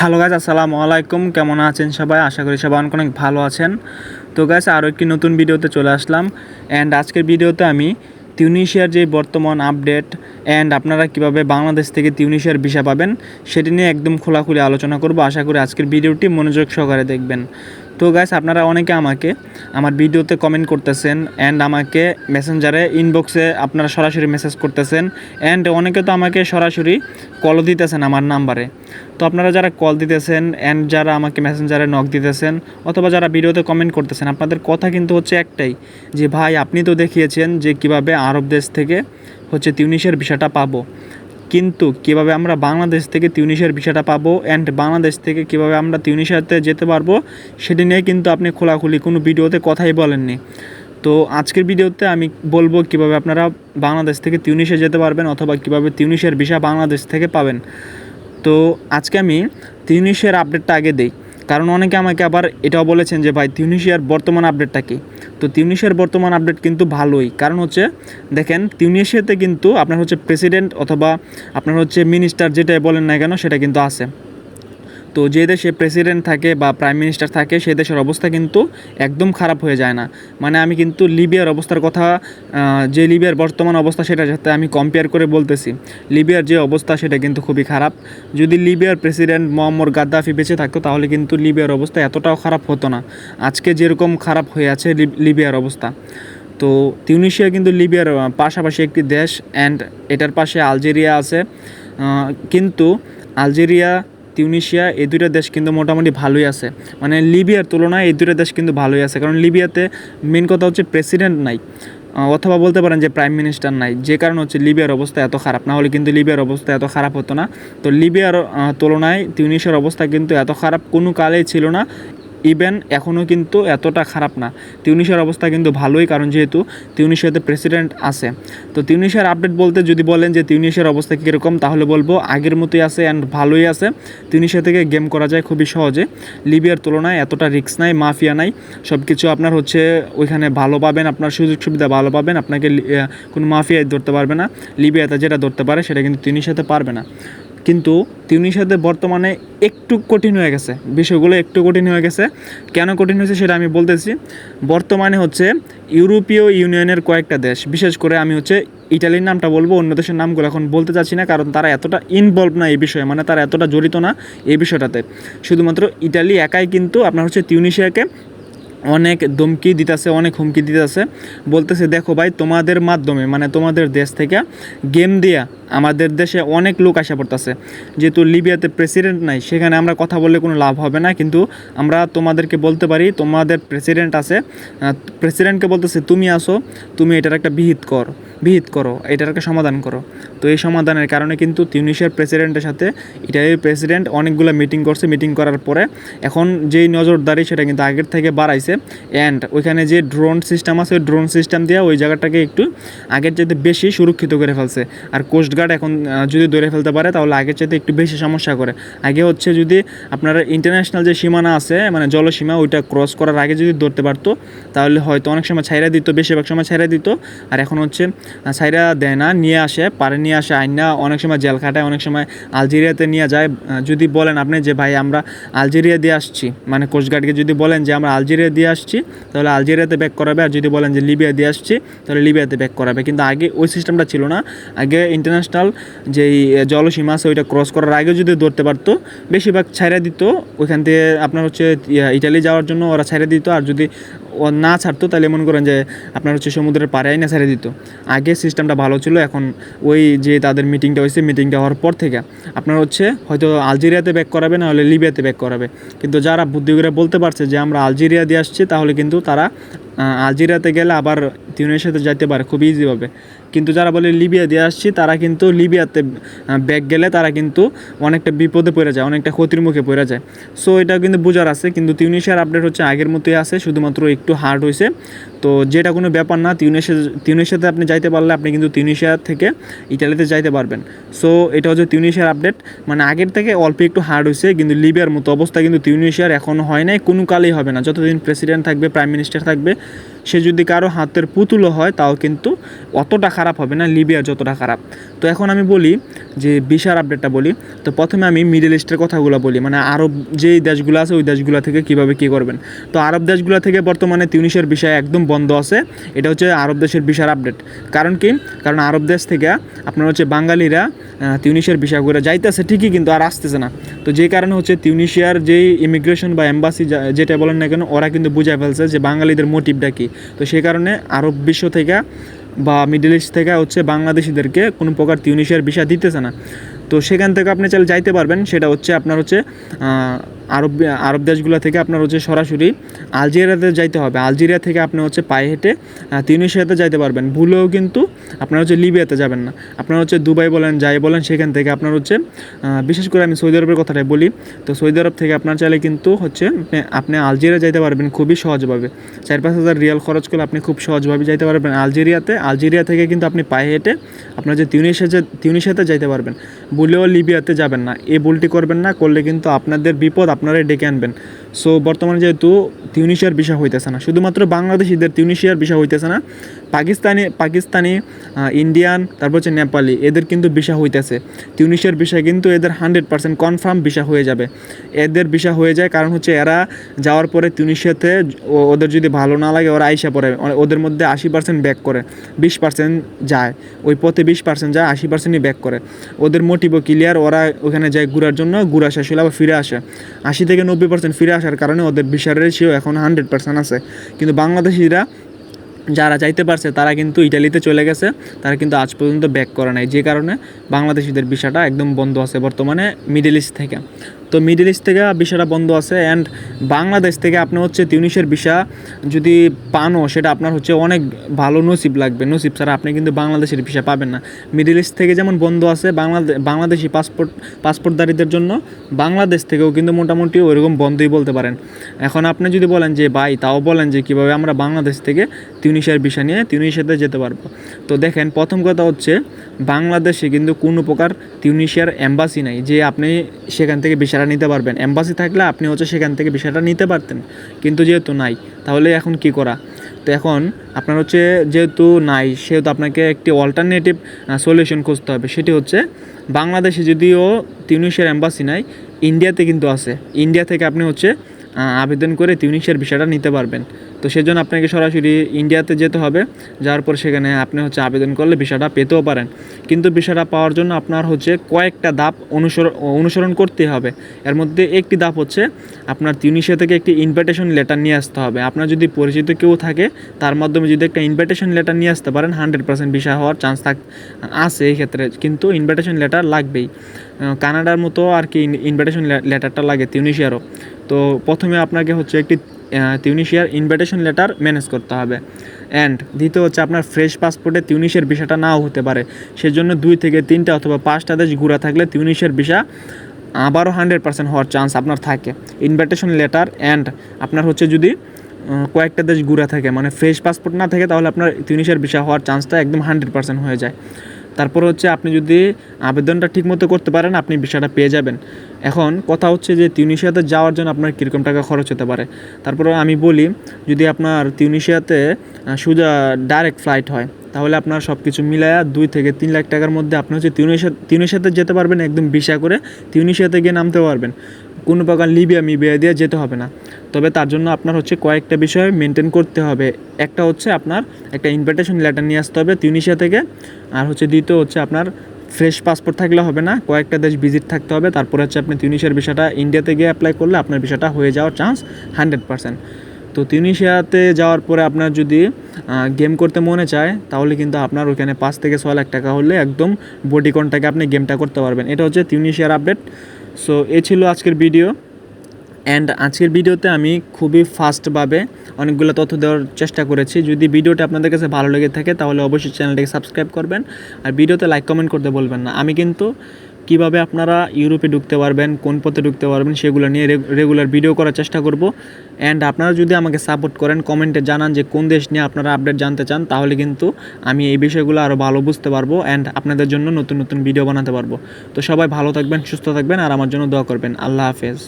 Hello গাছ আসসালামু আলাইকুম। কেমন আছেন সবাই? আশা করি সবাই অনেক অনেক ভালো আছেন। তো গাছ আরও একটি নতুন ভিডিওতে চলে আসলাম। অ্যান্ড আজকের ভিডিওতে আমি তিউনিশিয়ার যে বর্তমান আপডেট অ্যান্ড আপনারা কীভাবে বাংলাদেশ থেকে তিউনিশিয়ার ভিসা পাবেন, সেটি নিয়ে একদম খোলাখুলি আলোচনা করব। আশা করি আজকের ভিডিওটি মনোযোগ সহকারে দেখবেন। তো গাইস আপনারা অনেকে আমাকে, আমার ভিডিওতে কমেন্ট করতেছেন অ্যান্ড আমাকে মেসেঞ্জারে ইনবক্সে আপনারা সরাসরি মেসেজ করতেছেন অ্যান্ড অনেকে তো আমাকে সরাসরি কলও দিতেছেন আমার নাম্বারে তো আপনারা যারা কল দিতেছেন অ্যান্ড যারা আমাকে মেসেঞ্জারে নক দিতেছেন অথবা যারা ভিডিওতে কমেন্ট করতেছেন, আপনাদের কথা কিন্তু হচ্ছে একটাই যে, ভাই, আপনি তো দেখিয়েছেন যে, কীভাবে আরব দেশ থেকে হচ্ছে তিউনিশের বিষয়টা পাবো। কিন্তু কীভাবে আমরা বাংলাদেশ থেকে তিউনিশিয়ার ভিসাটা পাবো অ্যান্ড বাংলাদেশ থেকে কীভাবে আমরা তিউনিশিয়াতে যেতে পারব, সেটি নিয়ে কিন্তু আপনি খোলাখুলি কোনো ভিডিওতে কথাই বলেননি। তো আজকের ভিডিওতে আমি বলব কীভাবে আপনারা বাংলাদেশ থেকে তিউনিশিয়া যেতে পারবেন অথবা কীভাবে তিউনিশিয়ার ভিসা বাংলাদেশ থেকে পাবেন। তো আজকে আমি তিউনিশিয়ার আপডেটটা আগে দেই। কারণ অনেকে আমাকে আবার এটাও বলেছেন যে, ভাই, তিউনিশিয়ার বর্তমান আপডেটটা কি? তো তিউনিশিয়ার বর্তমান আপডেট কিন্তু ভালোই। কারণ হচ্ছে, দেখেন, তিউনিশিয়াতে কিন্তু আপনার হচ্ছে প্রেসিডেন্ট অথবা আপনার হচ্ছে মিনিস্টার যেটাই বলেন না কেন, সেটা কিন্তু আছে। তো যে দেশে প্রেসিডেন্ট থাকে বা প্রাইম মিনিস্টার থাকে, সেই দেশের অবস্থা কিন্তু একদম খারাপ হয়ে যায় না। মানে আমি কিন্তু লিবিয়ার অবস্থার কথা যে লিবিয়ার বর্তমান অবস্থা সেটা সাথে আমি কম্পেয়ার করে বলতেছি। লিবিয়ার যে অবস্থা সেটা কিন্তু খুবই খারাপ। যদি লিবিয়ার প্রেসিডেন্ট মোহাম্মদ গাদ্দাফি বেঁচে থাকতো, তাহলে কিন্তু লিবিয়ার অবস্থা এতটাও খারাপ হতো না। আজকে যেরকম খারাপ হয়ে আছে লিব- লিবিয়ার অবস্থা। তো তিউনিশিয়া কিন্তু লিবিয়ার পাশাপাশি একটি দেশ অ্যান্ড এটার পাশে আলজেরিয়া আছে। কিন্তু আলজেরিয়া তিউনিশিয়া, এই দুইটা দেশ কিন্তু মোটামুটি ভালোই আছে। মানে লিবিয়ার তুলনায় এই দুইটা দেশ কিন্তু ভালোই আছে, কারণ লিবিয়াতে মেন কথা হচ্ছে প্রেসিডেন্ট নাই অথবা বলতে পারেন যে প্রাইম মিনিস্টার নাই, যে কারণ হচ্ছে লিবিয়ার অবস্থা এত খারাপ। না হলে কিন্তু লিবিয়ার অবস্থা এত খারাপ হতো না। তো লিবিয়ার তুলনায় তিউনিশিয়ার অবস্থা কিন্তু এত খারাপ কোনো কালেই ছিল না। ইভেন এখনও কিন্তু এতটা খারাপ না। তিউনিশিয়ার অবস্থা কিন্তু ভালোই, কারণ যেহেতু তিউনিশিয়াতে প্রেসিডেন্ট আছে। তো তিউনিশিয়ার আপডেট বলতে যদি বলেন যে তিউনিশিয়ার অবস্থা কীরকম, তাহলে বলব আগের মতোই আছে অ্যান্ড ভালোই আছে। তিউনিশিয়া থেকে গেম করা যায় খুবই সহজে। লিবিয়ার তুলনায় এতটা রিস্ক নাই, মাফিয়া নাই। সব কিছু আপনার হচ্ছে ওইখানে ভালো পাবেন, আপনার সুযোগ সুবিধা ভালো পাবেন। আপনাকে কোনো মাফিয়ায় ধরতে পারবে না। লিবিয়াতে যেটা ধরতে পারে, সেটা কিন্তু তিউনিশিয়াতে পারবে না। কিন্তু তিউনিশিয়াতে বর্তমানে একটু কঠিন হয়ে গেছে। বিষয়গুলো একটু কঠিন হয়ে গেছে। কেন কঠিন হয়েছে সেটা আমি বলতেছি। বর্তমানে হচ্ছে ইউরোপীয় ইউনিয়নের কয়েকটা দেশ, বিশেষ করে আমি হচ্ছে ইটালির নামটা বলব, অন্য দেশের নামগুলো এখন বলতে চাচ্ছি না, কারণ তারা এতটা ইনভলভ না এই বিষয়ে মানে তারা এতটা জড়িত না এই বিষয়টাতে। শুধুমাত্র ইটালি একাই কিন্তু আপনার হচ্ছে তিউনিশিয়াকে অনেক ধমকি দিতেছে, অনেক হুমকি দিতেছে। বলতেছে, দেখো ভাই, তোমাদের মাধ্যমে মানে তোমাদের দেশ থেকে গেম দিয়া আমাদের দেশে অনেক লোক আসা পড়তেছে যেহেতু লিবিয়াতে প্রেসিডেন্ট নাই, সেখানে আমরা কথা বললে কোনো লাভ হবে না। কিন্তু আমরা তোমাদেরকে বলতে পারি, তোমাদের প্রেসিডেন্ট আছে। প্রেসিডেন্টকে বলতেছে, তুমি আসো, তুমি এটার একটা বিহিত কর, বিহিত করো, এটার একটা সমাধান করো। তো এই সমাধানের কারণে কিন্তু তিউনিশিয়ার প্রেসিডেন্টের সাথে ইটালির প্রেসিডেন্ট অনেকগুলো মিটিং করছে। মিটিং করার পরে এখন যেই নজরদারি সেটা কিন্তু আগের থেকে বাড়াইছে। অ্যান্ড ওইখানে যে ড্রোন সিস্টেম আছে, ওই ড্রোন সিস্টেম দিয়ে ওই জায়গাটাকে একটু আগের চাইতে বেশি সুরক্ষিত করে ফেলছে। আর কোস্টগার্ড এখন যদি ধরে ফেলতে পারে, তাহলে আগের চাইতে একটু বেশি সমস্যা করে। আগে হচ্ছে যদি আপনারা ইন্টারন্যাশনাল যে সীমানা আছে মানে জলসীমা, ওইটা ক্রস করার আগে যদি ধরতে পারতো, তাহলে হয়তো অনেক সময় ছাইরা দিত, বেশিরভাগ সময় ছাইরা দিত। আর এখন হচ্ছে ছাইরা দেয় না, নিয়ে আসে, পারে নিয়ে আসে, আইনা অনেক সময় জেল খাটায়, অনেক সময় আলজেরিয়াতে নিয়ে যায়। যদি বলেন আপনি যে, ভাই, আমরা আলজেরিয়া দিয়ে আসছি মানে কোস্টগার্ডকে যদি বলেন যে, আমরা আলজেরিয়া দিয়ে আসছি, তাহলে আলজেরিয়াতে ব্যাক করাবে। আর যদি বলেন যে, লিবিয়া দিয়ে আসছি, তাহলে লিবিয়াতে ব্যাক করাবে। কিন্তু আগে ওই সিস্টেমটা ছিল না। আগে ইন্টারন্যাশনাল যেই জলসীমা আছে, ওইটা ক্রস করার আগে যদি ধরতে পারতো, বেশিরভাগ ছাইরা দিত, ওইখান থেকে আপনার হচ্ছে ইটালি যাওয়ার জন্য ওরা ছাইরা দিত, আর যদি ও না ছাড়তো, তাহলে মনে করেন যে আপনার হচ্ছে সমুদ্রের পাড়ে না ছেড়ে দিত। আগে সিস্টেমটা ভালো ছিল, এখন ওই যে তাদের মিটিংটা হয়েছে মিটিংটা হওয়ার পর থেকে আপনার হচ্ছে, হয়তো আলজেরিয়াতে ব্যাক করাবে, না হলে লিবিয়াতে ব্যাক করাবে। কিন্তু যারা বুদ্ধি বলতে পারছে যে আমরা আলজেরিয়া দিয়ে আসছি, তাহলে কিন্তু তারা আলজেরিয়াতে গেলে আবার তিউনের সাথে যাইতে পারে, খুব ইজিভাবে কিন্তু যারা বলে লিবিয়া দিয়ে আসছি, তারা কিন্তু লিবিয়াতে ব্যাক গেলে তারা কিন্তু অনেকটা বিপদে পড়ে যায়, অনেকটা ক্ষতির মুখে পড়ে যায়। সো এটা কিন্তু বোঝার আছে, কিন্তু তিউনিশিয়ার আপডেট হচ্ছে আগের মতোই আছে, শুধুমাত্র একটু হার্ড হয়েছে। তো যেটা কোনো ব্যাপার না, তিউনেশিয়া, তিউনেশিয়াতে আপনি যাইতে পারলে আপনি কিন্তু তিউনেশিয়া থেকে ইটালিতে যাইতে পারবেন। সো এটা হচ্ছে তিউনেশিয়ার আপডেট মানে আগের থেকে অল্প একটু হার্ড হয়েছে, কিন্তু লিবিয়ার মতো অবস্থা কিন্তু তিউনেশিয়ার এখনও হয় নাই, কোনো কালেই হবে না। যতদিন প্রেসিডেন্ট থাকবে প্রাইম মিনিস্টার থাকবে সে যদি কারও হাতের পুতুলও হয় তাও কিন্তু অতটা খারাপ হবে না লিবিয়ার যতটা খারাপ। তো এখন আমি বলি যে বিশার আপডেটটা বলি। তো প্রথমে আমি মিডল ইস্টের কথাগুলো বলি। মানে আরব যেই দেশগুলো আছে ওই দেশগুলো থেকে কীভাবে কী করবেন? তো আরব দেশগুলো থেকে বর্তমানে তিউনিশের বিষয় একদম বন্ধ আছে। এটা হচ্ছে আরব দেশের বিশার আপডেট কারণ কি? কারণ আরব দেশ থেকে আপনার হচ্ছে বাঙালিরা আহ, তিউনিশের বিষয় করে যাইতেছে ঠিকই কিন্তু আর আসতেছে না। তো যে কারণে হচ্ছে তিউনিশিয়ার যেই ইমিগ্রেশন বা এম্বাসি যেটা বলেন না কেন ওরা কিন্তু বুঝাই ফেলছে যে বাঙালিদের মোটিভটা কী। তো সেই কারণে আরব বিশ্ব থেকে বা মিডল ইস্ট থেকে হচ্ছে বাংলাদেশিদেরকে কোনো প্রকার তিউনিশিয়ার ভিসা দিতেছে না। তো সেখান থেকে আপনি চাইলে যাইতে পারবেন। সেটা হচ্ছে আপনার হচ্ছে আরব আরব দেশগুলো থেকে আপনার হচ্ছে সরাসরি আলজেরিয়াতে যাইতে হবে। আলজেরিয়া থেকে আপনি হচ্ছে পায়ে হেঁটে তিউনিশিয়াতে যাইতে পারবেন। ভুলেও কিন্তু আপনার হচ্ছে লিবিয়াতে যাবেন না। আপনার হচ্ছে দুবাই বলেন, যাই বলেন, সেখান থেকে আপনার হচ্ছে বিশেষ করে আমি সৌদি আরবের কথাটাই বলি, তো সৌদি আরব থেকে আপনার চাইলে কিন্তু হচ্ছে আপনি- আলজেরিয়া যাইতে পারবেন খুবই সহজভাবে। চার পাঁচ হাজার রিয়াল খরচ করে আপনি খুব সহজভাবে যাইতে পারবেন আলজেরিয়াতে। আলজেরিয়া থেকে কিন্তু আপনি পায়ে হেঁটে আপনার যে তিউনিশিয়া তিউনিশিয়াতে যাইতে পারবেন। ভুলেও লিবিয়াতে যাবেন না। এই ভুলটি করবেন না, করলে কিন্তু আপনাদের বিপদ আপনারাই ডেকে আনবেন। সো বর্তমানে যেহেতু তিউনিশিয়ার বিষয় হইতেছে না, শুধুমাত্র বাংলাদেশিদের তিউনিশিয়ার বিষয় হইতেছে না, পাকিস্তানি পাকিস্তানি ইন্ডিয়ান তারপর হচ্ছে নেপালি, এদের কিন্তু বিষয় হইতেছে। তিউনিশিয়ার বিষয় কিন্তু এদের হান্ড্রেড পার্সেন্ট কনফার্ম বিষয় হয়ে যাবে। এদের বিষয় হয়ে যায় কারণ হচ্ছে এরা যাওয়ার পরে তিউনিশিয়াতে ওদের যদি ভালো না লাগে, ওরা আইসা পড়ে ওদের মধ্যে আশি পার্সেন্ট ব্যাক করে, বিশ পার্সেন্ট যায়, ওই পথে বিশ পার্সেন্ট যায়, আশি পার্সেন্টই ব্যাক করে। ওদের মোটিভও ক্লিয়ার ওরা ওখানে যায় ঘুরার জন্য, ঘুরা শেষ হলে আবার ফিরে আসে। আশি থেকে নব্বই পার্সেন্ট ফিরে আসার কারণে ওদের ভিসার রেশিও এখন হান্ড্রেড পার্সেন্ট আছে। কিন্তু বাংলাদেশিরা যারা যাইতে পারছে, তারা কিন্তু ইটালিতে চলে গেছে। তারা কিন্তু আজ পর্যন্ত ব্যাক করে নাই। যে কারণে বাংলাদেশিদের ভিসাটা একদম বন্ধ আছে বর্তমানে মিডল ইস্ট থেকে। তো মিডল ইস্ট থেকে বিষয়টা বন্ধ আছে অ্যান্ড বাংলাদেশ থেকে আপনি হচ্ছে তিউনিশের বিষা যদি পানও, সেটা আপনার হচ্ছে অনেক ভালো নসিব লাগবে। নসিব ছাড়া আপনি কিন্তু বাংলাদেশের ভিসা পাবেন না। মিডল ইস্ট থেকে যেমন বন্ধ আছে বাংলাদেশ বাংলাদেশি পাসপোর্ট পাসপোর্টধারীদের জন্য বাংলাদেশ থেকেও কিন্তু মোটামুটি ওইরকম বন্ধই বলতে পারেন। এখন আপনি যদি বলেন যে, ভাই, তাও বলেন যে, কীভাবে আমরা বাংলাদেশ থেকে তিউনিশিয়ার বিষয় নিয়ে তিউনিশিয়াতে যেতে পারব? তো দেখেন, প্রথম কথা হচ্ছে বাংলাদেশে কিন্তু কোনো প্রকার তিউনিশিয়ার এম্বাসি নাই, যে আপনি সেখান থেকে বিষয়টা নিতে পারবেন। এম্বাসি থাকলে আপনি হচ্ছে সেখান থেকে বিষয়টা নিতে পারতেন, কিন্তু যেহেতু নাই, তাহলে এখন কি করা? তো এখন আপনার হচ্ছে যেহেতু নাই, সেহেতু আপনাকে একটি অল্টারনেটিভ সলিউশন খুঁজতে হবে। সেটি হচ্ছে বাংলাদেশে যদিও তিউনিশিয়ার এম্বাসি নাই ইন্ডিয়াতে কিন্তু আছে। ইন্ডিয়া থেকে আপনি হচ্ছে আবেদন করে তিউনিশিয়ার বিষয়টা নিতে পারবেন। তো সেজন্য আপনাকে সরাসরি ইন্ডিয়াতে যেতে হবে। যাওয়ার পর সেখানে আপনি হচ্ছে আবেদন করলে বিষয়টা পেতেও পারেন। কিন্তু বিষয়টা পাওয়ার জন্য আপনার হচ্ছে কয়েকটা ধাপ অনুসরণ অনুসরণ করতে হবে। এর মধ্যে একটি ধাপ হচ্ছে আপনার তিউনিশিয়া থেকে একটি ইনভাইটেশন লেটার নিয়ে আসতে হবে। আপনার যদি পরিচিত কেউ থাকে, তার মাধ্যমে যদি একটা ইনভাইটেশন লেটার নিয়ে আসতে পারেন হান্ড্রেড পার্সেন্ট বিষয় হওয়ার চান্স থাক, আছে এই ক্ষেত্রে। কিন্তু ইনভাইটেশন লেটার লাগবেই। কানাডার মতো আর কি ইনভাইটেশন লেটারটা লাগে তিউনিশিয়ারও তো প্রথমে আপনাকে হচ্ছে একটি তিউনিশিয়ার ইনভাইটেশন লেটার ম্যানেজ করতে হবে। অ্যান্ড দ্বিতীয় হচ্ছে আপনার ফ্রেশ পাসপোর্টে তিউনিশিয়ার বিষয়টা নাও হতে পারে। সেজন্য দুই থেকে তিনটা অথবা পাঁচটা দেশ ঘুরা থাকলে তিউনিশিয়ার বিষয় আবারও হান্ড্রেড পার্সেন্ট হওয়ার চান্স আপনার থাকে। ইনভাইটেশন লেটার অ্যান্ড আপনার হচ্ছে যদি কয়েকটা দেশ ঘুরা থাকে মানে ফ্রেশ পাসপোর্ট না থাকে, তাহলে আপনার তিউনিশিয়ার বিষয় হওয়ার চান্সটা একদম হান্ড্রেড পার্সেন্ট হয়ে যায়। তারপর হচ্ছে আপনি যদি আবেদনটা ঠিকমতো করতে পারেন, আপনি বিষয়টা পেয়ে যাবেন। এখন কথা হচ্ছে যে তিউনিশিয়াতে যাওয়ার জন্য আপনার কীরকম টাকা খরচ হতে পারে? তারপরে আমি বলি, যদি আপনার তিউনিশিয়াতে সোজা ডাইরেক্ট ফ্লাইট হয়, তাহলে আপনার সব কিছু মিলায়া দুই থেকে তিন লাখ টাকার মধ্যে আপনি হচ্ছে তিউনিশিয়া, তিউনিশিয়াতে যেতে পারবেন একদম ভিসা করে, তিউনিশিয়াতে গিয়ে নামতে পারবেন। কোনো প্রকার লিবিয়া মিবিয়া দিয়ে যেতে হবে না। তবে তার জন্য আপনার হচ্ছে কয়েকটা বিষয় মেনটেন করতে হবে। একটা হচ্ছে আপনার একটা ইনভিটেশন লেটার নিয়ে আসতে হবে তিউনিশিয়া থেকে। আর হচ্ছে দ্বিতীয় হচ্ছে আপনার ফ্রেশ পাসপোর্ট থাকলে হবে না, কয়েকটা দেশ ভিজিট থাকতে হবে, তারপরে হচ্ছে আপনি তিউনিশিয়ার বিষয়টা ইন্ডিয়াতে গিয়ে অ্যাপ্লাই করলে আপনার বিষয়টা হয়ে যাওয়ার চান্স হান্ড্রেড পার্সেন্ট তো তিউনিশিয়াতে যাওয়ার পরে আপনার যদি গেম করতে মনে চায়, তাহলে কিন্তু আপনার ওখানে পাঁচ থেকে ছয় লাখ টাকা হলে একদম বডিকনটাকে আপনি গেমটা করতে পারবেন। এটা হচ্ছে তিউনিশিয়ার আপডেট সো এ ছিল আজকের ভিডিও অ্যান্ড আজকের ভিডিওতে আমি খুবই ফাস্টভাবে অনেকগুলো তথ্য দেওয়ার চেষ্টা করেছি। যদি ভিডিওটা আপনাদের কাছে ভালো লেগে থাকে, তাহলে অবশ্যই চ্যানেলটাকে সাবস্ক্রাইব করবেন আর ভিডিওতে লাইক কমেন্ট করতে বলবেন না। আমি কিন্তু কীভাবে আপনারা ইউরোপে ঢুকতে পারবেন, কোন পথে ঢুকতে পারবেন, সেগুলো নিয়ে রেগুলার ভিডিও করার চেষ্টা করব। অ্যান্ড আপনারা যদি আমাকে সাপোর্ট করেন কমেন্টে জানান যে কোন দেশ নিয়ে আপনারা আপডেট জানতে চান, তাহলে কিন্তু আমি এই বিষয়গুলো আরও ভালো বুঝতে পারব অ্যান্ড আপনাদের জন্য নতুন নতুন ভিডিও বানাতে পারব। তো সবাই ভালো থাকবেন, সুস্থ থাকবেন আর আমার জন্য দোয়া করবেন। আল্লাহ হাফেজ।